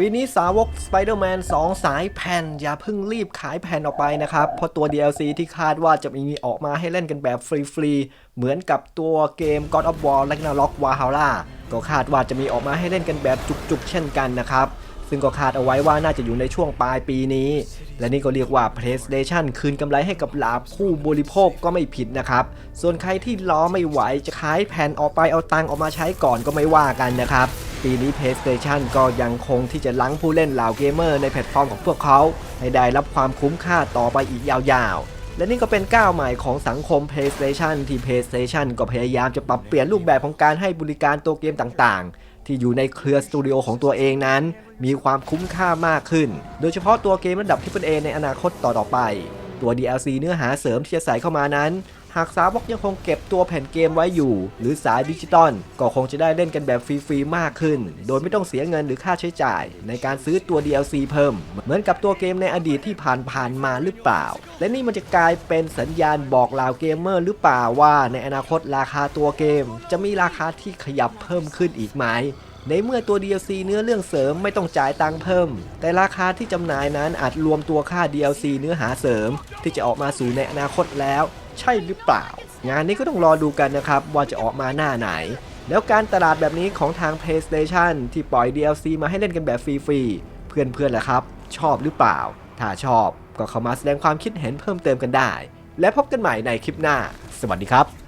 ปีนี้สาวก Spider-Man 2 สายแผ่น อย่าเพิ่งรีบขายแผ่นออกไปนะครับ เพราะตัว DLC ที่คาดว่าจะมีออกมาให้เล่นกันแบบฟรี ๆ เหมือนกับตัวเกม God of War Ragnarok Valhalla ก็คาดว่าจะมีออกมาให้เล่นกันแบบจุก ๆ เช่นกันนะครับ ซึ่งก็คาดเอาไว้ว่าน่าจะอยู่ในช่วงปลายปีนี้ และนี่ก็เรียกว่า PlayStation คืนกำไรให้กับหลาผู้บริโภคก็ไม่ผิดนะครับ ส่วนใครที่รอไม่ไหวจะขายแผ่นออกไปเอาตังออกมาใช้ก่อนก็ไม่ว่ากันนะครับ ปีนี้ PlayStation ก็ยังคงที่จะลังผู้เล่นเหล่าเกมเมอร์ในแพลตฟอร์มของพวกเขา ให้ได้รับความคุ้มค่าต่อไปอีกยาวๆ และนี่ก็เป็นก้าวใหม่ของสังคม PlayStation ที่ PlayStation ก็พยายามจะปรับเปลี่ยนรูปแบบของการให้บริการตัวเกมต่างๆ ที่อยู่ในเครือสตูดิโอของตัวเองนั้น มีความคุ้มค่ามากขึ้น โดยเฉพาะตัวเกมระดับ Triple A ในอนาคตต่อๆไป ตัว DLC เนื้อหาเสริมที่จะใส่เข้ามานั้น หากสาวกยังคงเก็บตัวแผ่นเกมไว้อยู่ หรือสายดิจิตอลก็คงจะได้เล่นกันแบบฟรีๆมากขึ้น โดยไม่ต้องเสียเงินหรือค่าใช้จ่าย ในการซื้อตัว DLC เพิ่ม เหมือนกับตัวเกมในอดีตที่ผ่านๆมาหรือเปล่า และนี่มันจะกลายเป็นสัญญาณบอกลาวเกมเมอร์หรือเปล่าว่า ในอนาคตราคาตัวเกม จะมีราคาที่ขยับเพิ่มขึ้นอีกไหม ในเมื่อตัว DLC เนื้อเรื่องเสริมไม่ต้องจ่ายตังค์เพิ่ม แต่ราคาที่จำหน่ายนั้นอาจรวมตัวค่า DLC เนื้อหาเสริม ที่จะออกมาสู่ในอนาคตแล้ว ใช่หรือเปล่า งานนี้ก็ต้องรอดูกันนะครับ ว่าจะออกมาหน้าไหน แล้วการตลาดแบบนี้ของทาง PlayStation ที่ปล่อย DLC มาให้เล่นกันแบบฟรีๆ เพื่อนๆล่ะครับ ชอบหรือเปล่า ถ้าชอบก็เข้ามาแสดงความคิดเห็นเพิ่มเติมกันได้ และพบกันใหม่ในคลิปหน้า สวัสดีครับ